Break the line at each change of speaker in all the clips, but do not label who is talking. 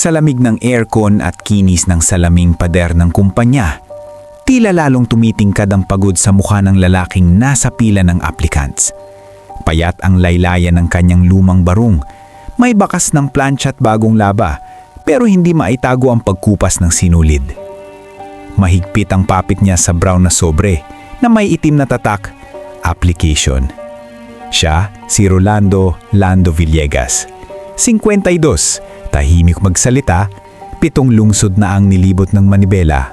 Sa lamig ng aircon at kinis ng salaming pader ng kumpanya, tila lalong tumitingkad ang pagod sa mukha ng lalaking nasa pila ng applicants. Payat ang laylayan ng kanyang lumang barong. May bakas ng plancha at bagong laba, pero hindi maitago ang pagkupas ng sinulid. Mahigpit ang papit niya sa brown na sobre na may itim na tatak, application. Siya, si Rolando Lando Villegas. 52, tahimik magsalita, pitong lungsod na ang nilibot ng Manibela.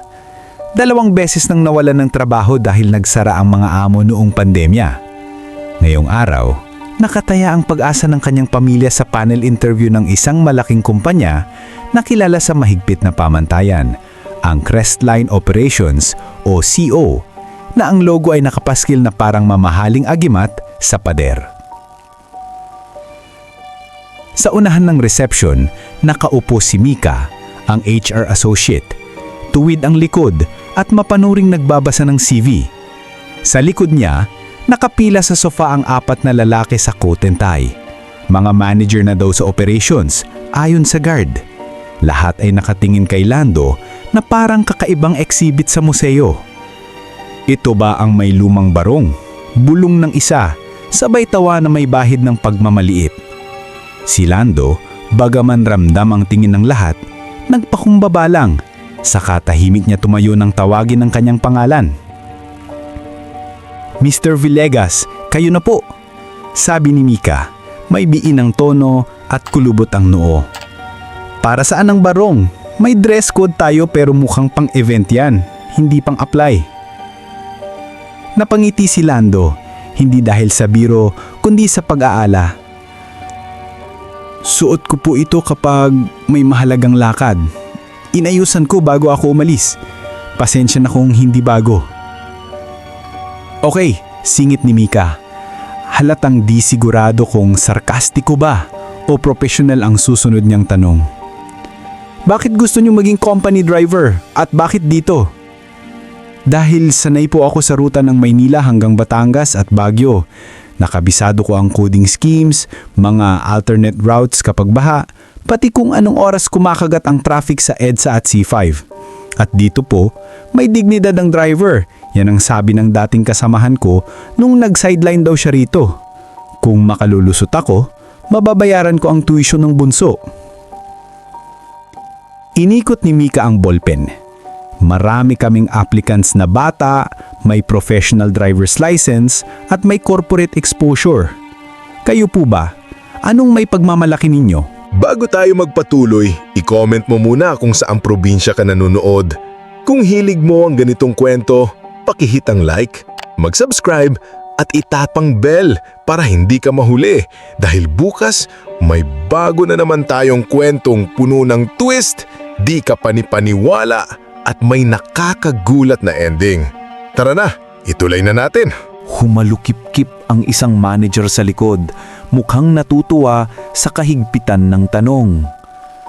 Dalawang beses nang nawalan ng trabaho dahil nagsara ang mga amo noong pandemya. Ngayong araw, nakataya ang pag-asa ng kanyang pamilya sa panel interview ng isang malaking kumpanya na kilala sa mahigpit na pamantayan, ang Crestline Operations o CO, na ang logo ay nakapaskil na parang mamahaling agimat sa pader. Sa unahan ng reception, nakaupo si Mika, ang HR associate. Tuwid ang likod at mapanuring nagbabasa ng CV. Sa likod niya, nakapila sa sofa ang apat na lalaki sa coat and tie. Mga manager na daw sa operations, ayon sa guard. Lahat ay nakatingin kay Lando na parang kakaibang exhibit sa museo. Ito ba ang may lumang barong? Bulong ng isa, sabay tawa na may bahid ng pagmamaliit. Si Lando, bagaman ramdam ang tingin ng lahat, nagpakumbaba lang. Saka tahimik niya tumayo ng tawagin ng kanyang pangalan. Mr. Villegas, kayo na po. Sabi ni Mika, may biin ang tono at kulubot ang noo. Para saan ang barong? May dress code tayo pero mukhang pang-event yan, hindi pang-apply. Napangiti si Lando, hindi dahil sa biro kundi sa pag-aala. Suot ko po ito kapag may mahalagang lakad. Inayusan ko bago ako umalis. Pasensya na kung hindi bago. Okay, singit ni Mika. Halatang di sigurado kung sarkastiko ba o professional ang susunod niyang tanong. Bakit gusto niyo maging company driver at bakit dito? Dahil sanay po ako sa ruta ng Maynila hanggang Batangas at Baguio. Nakabisado ko ang coding schemes, mga alternate routes kapag baha, pati kung anong oras kumakagat ang traffic sa EDSA at C5. At dito po, may dignidad ang driver. Yan ang sabi ng dating kasamahan ko nung nag-sideline daw siya rito. Kung makalulusot ako, mababayaran ko ang tuition ng bunso. Inikot ni Mika ang ballpen. Marami kaming applicants na bata, may professional driver's license at may corporate exposure. Kayo po ba? Anong may pagmamalaki ninyo?
Bago tayo magpatuloy, i-comment mo muna kung saang probinsya ka nanonood. Kung hilig mo ang ganitong kwento, pakihit ang like, mag-subscribe at itatang bell para hindi ka mahuli dahil bukas may bago na naman tayong kwentong puno ng twist, di ka panipaniwala at may nakakagulat na ending. Tara na, ituloy na natin.
Humalukip-kip ang isang manager sa likod, mukhang natutuwa sa kahigpitan ng tanong.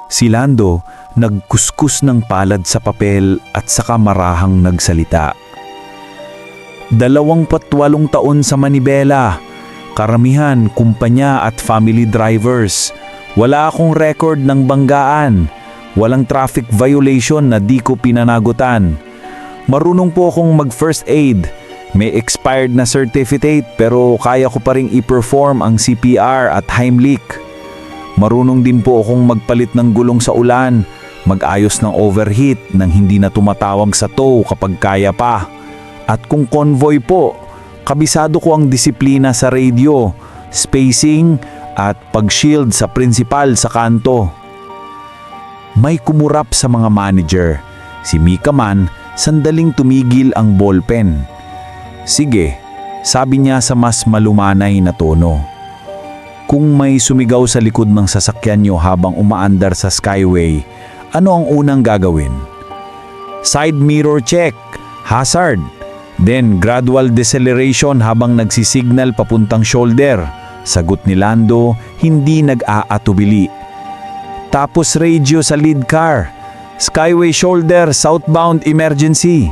Si Lando nagkuskus ng palad sa papel at saka marahang nagsalita. Dalawang patwalong taon sa Manibela. Karamihan, kumpanya at family drivers. Wala akong record ng banggaan. Walang traffic violation na di ko pinanagutan. Marunong po akong mag first aid. May expired na certificate pero kaya ko pa ring i-perform ang CPR at Heimlich. Marunong din po akong magpalit ng gulong sa ulan, mag-ayos ng overheat nang hindi na tumatawag sa tow kapag kaya pa. At kung convoy po, kabisado ko ang disiplina sa radio, spacing at pag-shield sa principal sa kanto. May kumurap sa mga manager. Si Mika man, sandaling tumigil ang ballpen. Sige, sabi niya sa mas malumanay na tono. Kung may sumigaw sa likod ng sasakyan niyo habang umaandar sa skyway, ano ang unang gagawin? Side mirror check, hazard, then gradual deceleration habang nagsisignal papuntang shoulder. Sagot ni Lando, hindi nag-aatubili. Tapos radio sa lead car. Skyway shoulder, southbound emergency.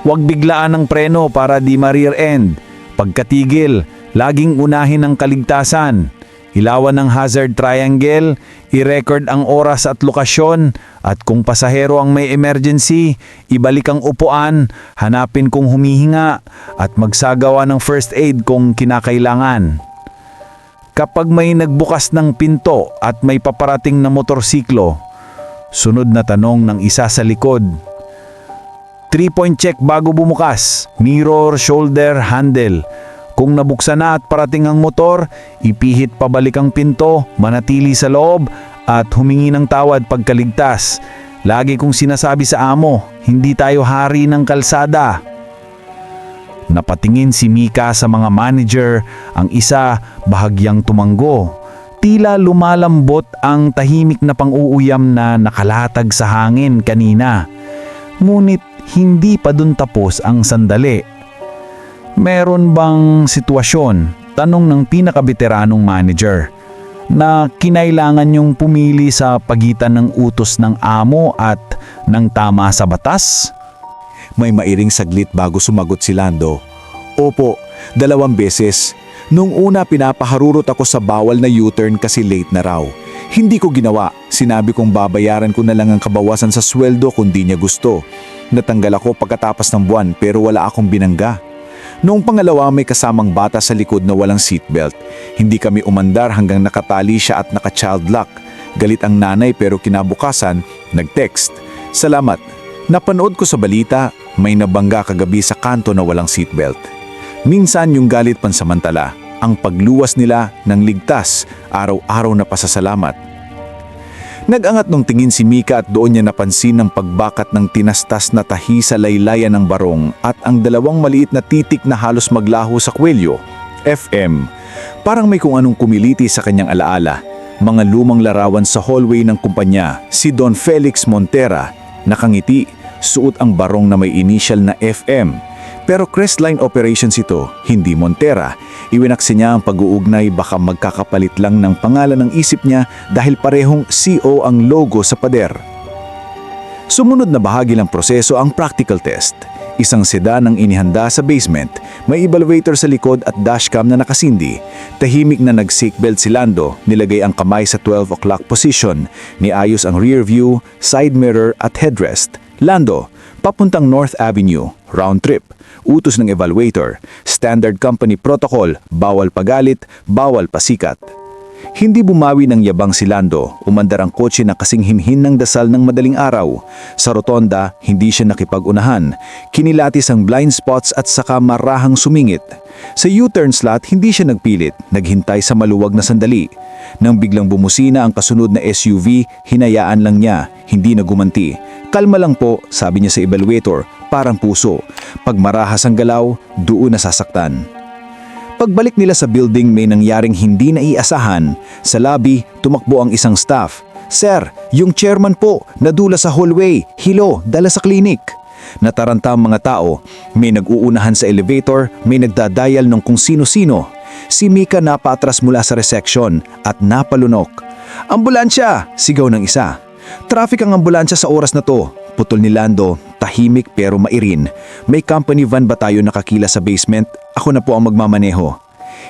Huwag biglaan ang preno para di ma-rear end. Pagkatigil, laging unahin ang kaligtasan.
ilawan ng hazard triangle, i-record ang oras at lokasyon, at kung pasahero ang may emergency, ibalik ang upuan, hanapin kung humihinga, at magsagawa ng first aid kung kinakailangan. Kapag may nagbukas ng pinto at may paparating na motorsiklo, sunod na tanong ng isa sa likod, Three-point check bago bumukas. Mirror, shoulder, handle. Kung nabuksan na at parating ang motor, ipihit pabalik ang pinto, manatili sa loob, at humingi ng tawad pagkaligtas. Lagi kong sinasabi sa amo, hindi tayo hari ng kalsada. Napatingin si Mika sa mga manager, ang isa bahagyang tumanggo. Tila lumalambot ang tahimik na pang-uuyam na nakalatag sa hangin kanina. Ngunit hindi pa dun tapos ang sandali. Meron bang sitwasyon, tanong ng pinakabeteranong manager, na kinailangan yung pumili sa pagitan ng utos ng amo at ng tama sa batas?
May mairing saglit bago sumagot si Lando. Opo, dalawang beses. Nung una pinapaharurot ako sa bawal na U-turn kasi late na raw. Hindi ko ginawa. Sinabi kong babayaran ko na lang ang kabawasan sa sweldo kung di niya gusto. Natanggal ako pagkatapos ng buwan pero wala akong binangga. Noong pangalawa may kasamang bata sa likod na walang seatbelt. Hindi kami umandar hanggang nakatali siya at naka-child lock. Galit ang nanay pero kinabukasan, nag-text. Salamat. Napanood ko sa balita, may nabangga kagabi sa kanto na walang seatbelt. Minsan yung galit pansamantala, ang pagluwas nila ng ligtas, araw-araw na pasasalamat. Nagangat nung tingin si Mika at doon niya napansin ang pagbakat ng tinastas na tahi sa laylayan ng barong at ang dalawang maliit na titik na halos maglaho sa kwelyo, FM. Parang may kung anong kumiliti sa kanyang alaala. Mga lumang larawan sa hallway ng kumpanya, si Don Felix Montera, nakangiti, suot ang barong na may initial na FM. Pero Crestline Operations ito, hindi Montera. Iwinaksi niya ang pag-uugnay baka magkakapalit lang ng pangalan ng isip niya dahil parehong CO ang logo sa pader. Sumunod na bahagi ng proseso ang practical test. Isang sedan ang inihanda sa basement, may evaluator sa likod at dashcam na nakasindi. Tahimik na nag-seatbelt si Lando, nilagay ang kamay sa 12 o'clock position, niayos ang rear view, side mirror at headrest. Lando, papuntang North Avenue, round trip. Utos ng evaluator, standard company protocol, bawal pagalit, bawal pasikat. Hindi bumawi ng yabang si Lando, umandar ang kotse na kasing hinhin ng dasal ng madaling araw. Sa rotonda, hindi siya nakipag-unahan. Kinilatis ang blind spots at saka marahang sumingit. Sa U-turn slot, hindi siya nagpilit, naghintay sa maluwag na sandali. Nang biglang bumusina ang kasunod na SUV, hinayaan lang niya, hindi na. Kalma lang po, sabi niya sa evaluator, parang puso. Pag marahas ang galaw, doon nasasaktan. Pagbalik nila sa building may nangyaring hindi naiasahan. Sa lobby, tumakbo ang isang staff. Sir, yung chairman po, nadula sa hallway, hilo, dala sa klinik. Nataranta ang mga tao, may nag-uunahan sa elevator, may nagdadial ng kung sino-sino. Si Mika napatras mula sa reception at napalunok. Ambulansya! Sigaw ng isa. Traffic ang ambulansya sa oras na to. Putol ni Lando, tahimik pero mairin. May company van ba tayo nakakila sa basement? Ako na po ang magmamaneho.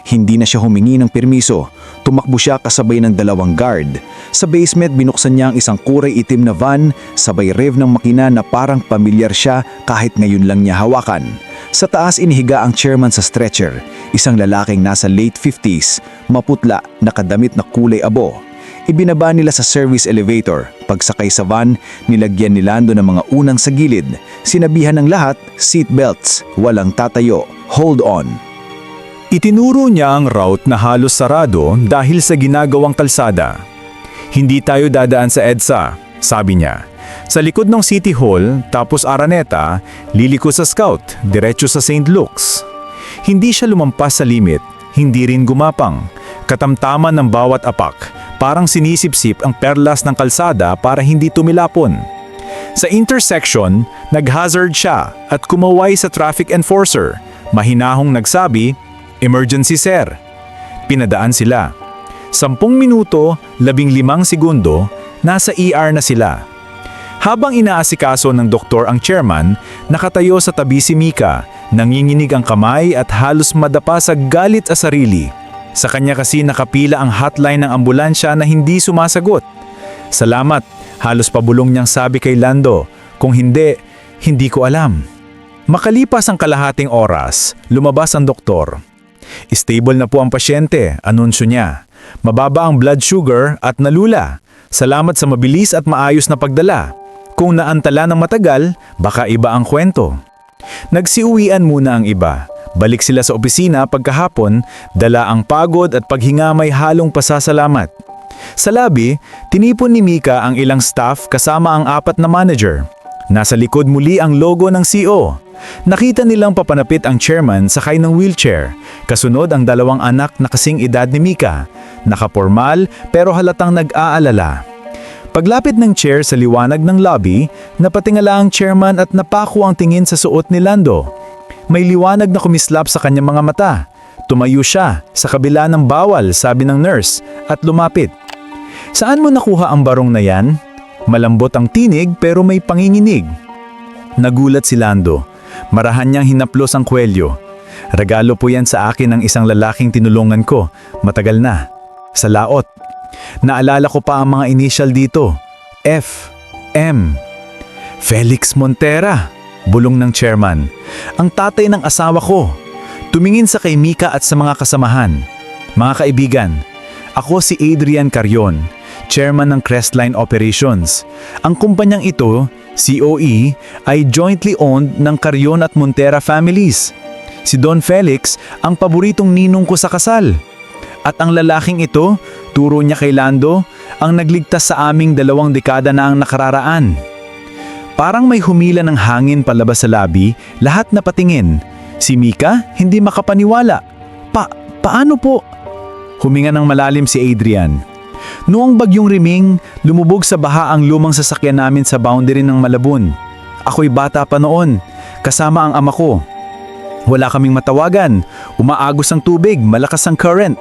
Hindi na siya humingi ng permiso. Tumakbo siya kasabay ng dalawang guard. Sa basement binuksan niya ang isang kuray itim na van, sabay rev ng makina na parang pamilyar siya kahit ngayon lang niya hawakan. Sa taas inihiga ang chairman sa stretcher, isang lalaking nasa late 50s, maputla, nakadamit na kulay abo. Ibinaba nila sa service elevator. Pagsakay sa van, nilagyan ni Lando ng mga unang sa gilid. Sinabihan ng lahat, seatbelts, walang tatayo, hold on.
Itinuro niya ang route na halos sarado dahil sa ginagawang kalsada. Hindi tayo dadaan sa EDSA, sabi niya. Sa likod ng City Hall, tapos Araneta, liliko sa Scout, diretso sa St. Luke's. Hindi siya lumampas sa limit, hindi rin gumapang. Katamtaman ng bawat apak, parang sinisipsip ang perlas ng kalsada para hindi tumilapon. Sa intersection, nag-hazard siya at kumaway sa traffic enforcer. Mahinahong nagsabi, Emergency sir. Pinadaan sila. Sampung minuto, labing limang segundo, nasa ER na sila. Habang inaasikaso ng doktor ang chairman, nakatayo sa tabi si Mika, nanginginig ang kamay at halos madapa sa galit sa sarili.
Sa kanya kasi nakapila ang hotline ng ambulansya na hindi sumasagot. Salamat, halos pabulong niyang sabi kay Lando. Kung hindi, hindi ko alam. Makalipas ang kalahating oras, lumabas ang doktor. Stable na po ang pasyente, anunsyo niya. Mababa ang blood sugar at nalula. Salamat sa mabilis at maayos na pagdala. Kung naantala ng matagal, baka iba ang kwento. Nagsiuwian muna ang iba. Balik sila sa opisina pagkahapon, dala ang pagod at paghinga may halong pasasalamat. Sa labi, tinipon ni Mika ang ilang staff kasama ang apat na manager. Nasa likod muli ang logo ng CEO. Nakita nilang papanapit ang chairman sakay ng wheelchair. Kasunod ang dalawang anak na kasing edad ni Mika. Nakapormal pero halatang nag-aalala. Paglapit ng chair sa liwanag ng lobby, napatingala ang chairman at napako ang tingin sa suot ni Lando. May liwanag na kumislap sa kanyang mga mata. Tumayo siya sa kabila ng bawal, sabi ng nurse, at lumapit. Saan mo nakuha ang barong na yan? Malambot ang tinig pero may panginginig. Nagulat si Lando. Marahan niyang hinaplos ang kwelyo. Regalo po yan sa akin ng isang lalaking tinulungan ko. Matagal na. Sa laot. Naalala ko pa ang mga initial dito. F. M. Felix Montera. Bulong ng chairman. Ang tatay ng asawa ko. Tumingin sa kay Mika at sa mga kasamahan. Mga kaibigan, ako si Adrian Carion, chairman ng Crestline Operations. Ang kumpanyang ito, COE, ay jointly owned ng Carion at Montera families. Si Don Felix ang paboritong ninong ko sa kasal. At ang lalaking ito, turo niya kay Lando, ang nagligtas sa aming dalawang dekada na ang nakararaan. Parang may humila ng hangin palabas sa labi, lahat na patingin. Si Mika, hindi makapaniwala. Pa, paano po? Huminga ng malalim si Adrian. Noong bagyong riming, lumubog sa baha ang lumang sasakyan namin sa boundary ng Malabon. Ako'y bata pa noon, kasama ang ama ko. Wala kaming matawagan, umaagos ang tubig, malakas ang current.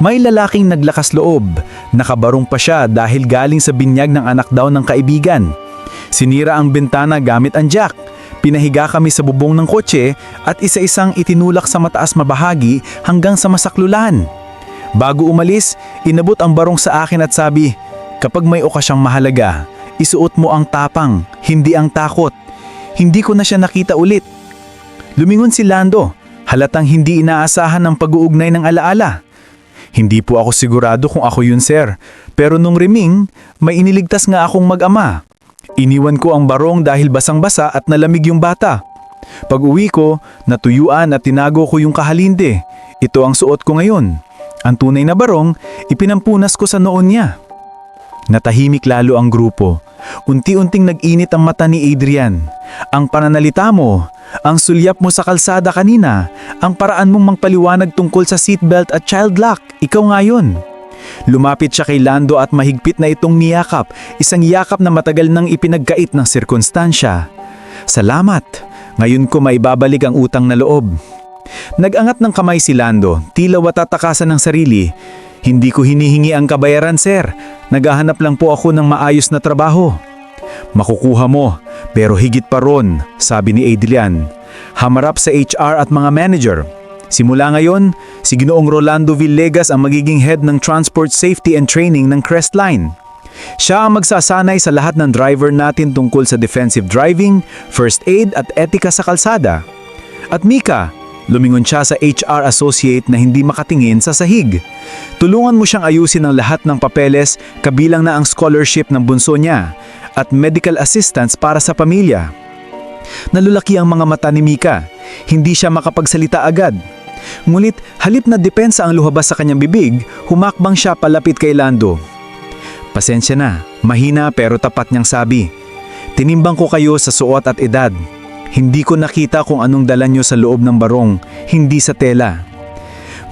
May lalaking naglakas loob, nakabarong pa siya dahil galing sa binyag ng anak daw ng kaibigan. Sinira ang bintana gamit ang jack. Pinahiga kami sa bubong ng kotse at isa-isang itinulak sa mataas mabahagi hanggang sa masaklulan. Bago umalis, inabot ang barong sa akin at sabi, Kapag may okasyang mahalaga, isuot mo ang tapang, hindi ang takot. Hindi ko na siya nakita ulit. Lumingon si Lando, halatang hindi inaasahan ng pag-uugnay ng alaala. Hindi po ako sigurado kung ako yun sir, pero nung riming, may iniligtas nga akong mag-ama. Iniwan ko ang barong dahil basang-basa at nalamig yung bata. Pag uwi ko, natuyuan at tinago ko yung kahalinde. Ito ang suot ko ngayon. Ang tunay na barong, ipinampunas ko sa noon niya. Natahimik lalo ang grupo. Unti-unting nag-init ang mata ni Adrian. Ang pananalita mo, ang sulyap mo sa kalsada kanina, ang paraan mong mangpaliwanag tungkol sa seatbelt at child lock, ikaw nga yun. Lumapit siya kay Lando at mahigpit na itong niyakap, isang yakap na matagal nang ipinagkait ng sirkunstansya. Salamat, ngayon ko maibabalik ang utang na loob. Nagangat ng kamay si Lando, tila watatakasan ng sarili. Hindi ko hinihingi ang kabayaran, sir. Naghahanap lang po ako ng maayos na trabaho. Makukuha mo, pero higit pa ron, sabi ni Adrian. Hamarap sa HR at mga manager. Simula ngayon, si Ginoong Rolando Villegas ang magiging head ng Transport Safety and Training ng Crestline. Siya ang magsasanay sa lahat ng driver natin tungkol sa defensive driving, first aid at etika sa kalsada. At Mika, lumingon siya sa HR associate na hindi makatingin sa sahig. Tulungan mo siyang ayusin ang lahat ng papeles kabilang na ang scholarship ng bunso niya at medical assistance para sa pamilya. Nalulaki ang mga mata ni Mika. Hindi siya makapagsalita agad. Ngunit halip na depensa ang luhabas sa kanyang bibig, humakbang siya palapit kay Lando. Pasensya na, mahina pero tapat niyang sabi. Tinimbang ko kayo sa suot at edad. Hindi ko nakita kung anong dala niyo sa loob ng barong, hindi sa tela.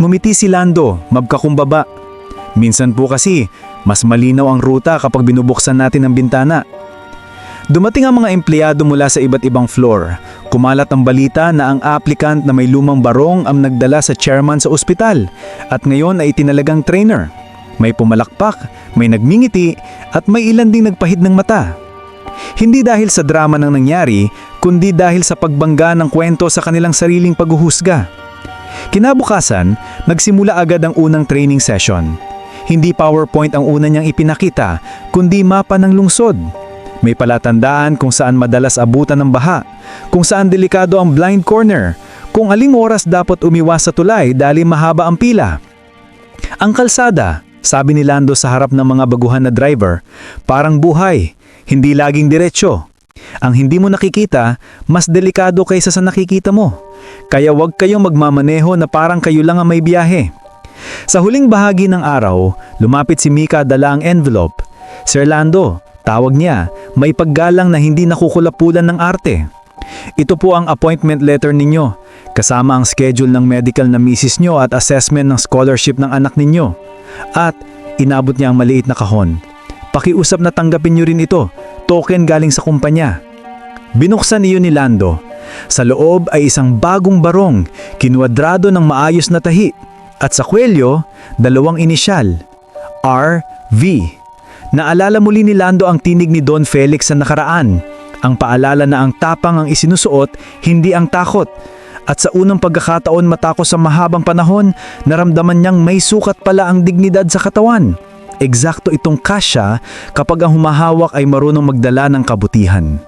Ngumiti si Lando, mabkakumbaba. Minsan po kasi, mas malinaw ang ruta kapag binubuksan natin ang bintana. Dumating ang mga empleyado mula sa iba't ibang floor. Kumalat ang balita na ang applicant na may lumang barong ang nagdala sa chairman sa ospital at ngayon ay itinalagang trainer. May pumalakpak, may nagmingiti at may ilan ding nagpahid ng mata. Hindi dahil sa drama ng nangyari, kundi dahil sa pagbangga ng kwento sa kanilang sariling paghuhusga. Kinabukasan, nagsimula agad ang unang training session. Hindi PowerPoint ang una niyang ipinakita, kundi mapa ng lungsod. May palatandaan kung saan madalas abutan ng baha, kung saan delikado ang blind corner, kung aling oras dapat umiwas sa tulay dahil mahaba ang pila. Ang kalsada, sabi ni Lando sa harap ng mga baguhan na driver, parang buhay, hindi laging diretsyo. Ang hindi mo nakikita, mas delikado kaysa sa nakikita mo. Kaya huwag kayong magmamaneho na parang kayo lang ang may biyahe. Sa huling bahagi ng araw, lumapit si Mika dala ang envelope. Sir Lando, tawag niya, may paggalang na hindi nakukulapulan ng arte. Ito po ang appointment letter ninyo, kasama ang schedule ng medical na misis nyo at assessment ng scholarship ng anak ninyo. At inabot niya ang maliit na kahon. Pakiusap na tanggapin nyo rin ito, token galing sa kumpanya. Binuksan iyon ni Lando. Sa loob ay isang bagong barong, kinwadrado ng maayos na tahi. At sa kwelyo, dalawang inisyal, R.V. Naalala muli ni Lando ang tinig ni Don Felix sa nakaraan. Ang paalala na ang tapang ang isinusuot, hindi ang takot. At sa unang pagkakataon matako sa mahabang panahon, naramdaman niyang may sukat pala ang dignidad sa katawan. Eksakto itong kasya kapag ang humahawak ay marunong magdala ng kabutihan.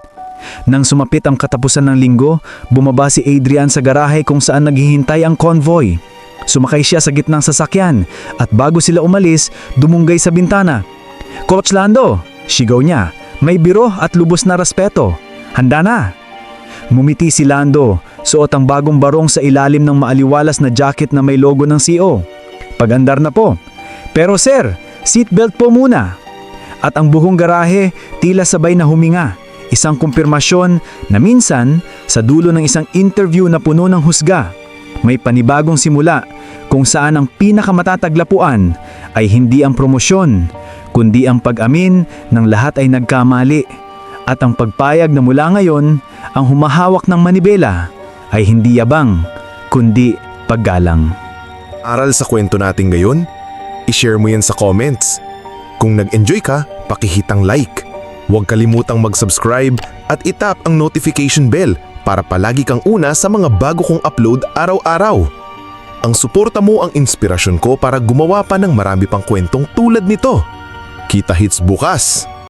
Nang sumapit ang katapusan ng linggo, bumaba si Adrian sa garahe kung saan naghihintay ang convoy. Sumakay siya sa gitnang sasakyan at bago sila umalis, dumunggay sa bintana. Coach Lando, sigaw niya, may biro at lubos na respeto. Handa na. Mumiti si Lando, suot ang bagong barong sa ilalim ng maaliwalas na jacket na may logo ng CO. Pagandar na po. Pero sir, seatbelt po muna. At ang buhong garahe tila sabay na huminga. Isang kumpirmasyon na minsan sa dulo ng isang interview na puno ng husga, may panibagong simula kung saan ang pinakamatataglapuan ay hindi ang promosyon, kundi ang pag-amin ng lahat ay nagkamali. At ang pagpayag na mula ngayon, ang humahawak ng manibela ay hindi yabang, kundi paggalang.
Aral sa kwento natin ngayon? I-share mo yan sa comments. Kung nag-enjoy ka, pakihitang like. Huwag kalimutang mag-subscribe at itap ang notification bell para palagi kang una sa mga bago kong upload araw-araw. Ang suporta mo ang inspirasyon ko para gumawa pa ng marami pang kwentong tulad nito. Kita hits bukas!